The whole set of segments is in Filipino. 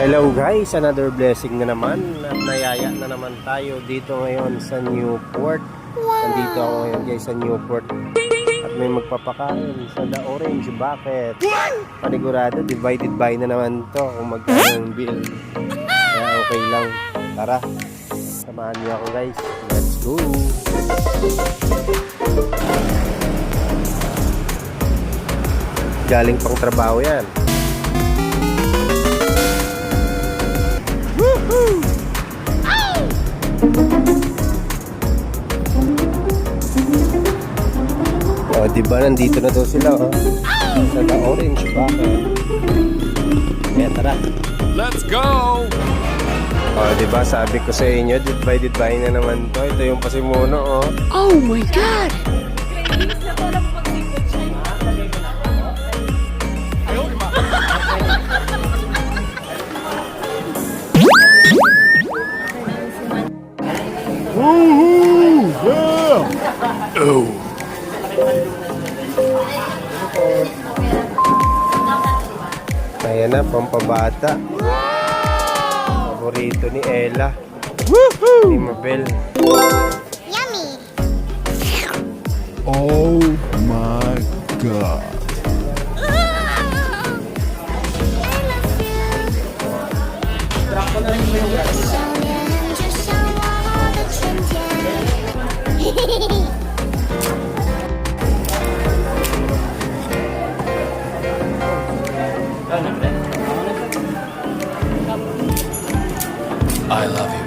Hello guys, another blessing na naman at nayaya na naman tayo dito ngayon sa Newport. Nandito ako ngayon guys sa Newport at may magpapakain sa The Orange Bucket. Panigurado, divided by na naman to kung magkano yung bill. Kaya okay lang. Tara, samahan niyo ako guys. Let's go! Galing pang trabaho yan. O, di ba nandito na daw sila, oh. Sa The Orange Bucket. Kaya tara. Let's go! O, di ba sabi ko sa inyo, divided by na naman to. Ito yung pasimuno, oh. Oh my god! Ayan na, pampabata. Paborito ni Ella. Ni Mabel. Oh my god. 少 I love you.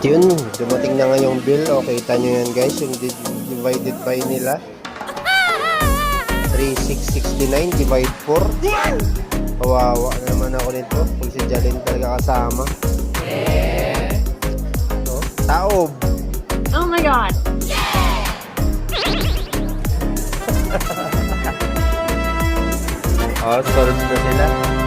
At yun, dumating na nga yung bill. O, kita nyo yan guys, yung di- divided by nila. 3669 divide 4. Kawawa na naman ako nito. Pag si Jalyn talaga kasama. Oh, taob. Oh my god! Oh, solved na sila.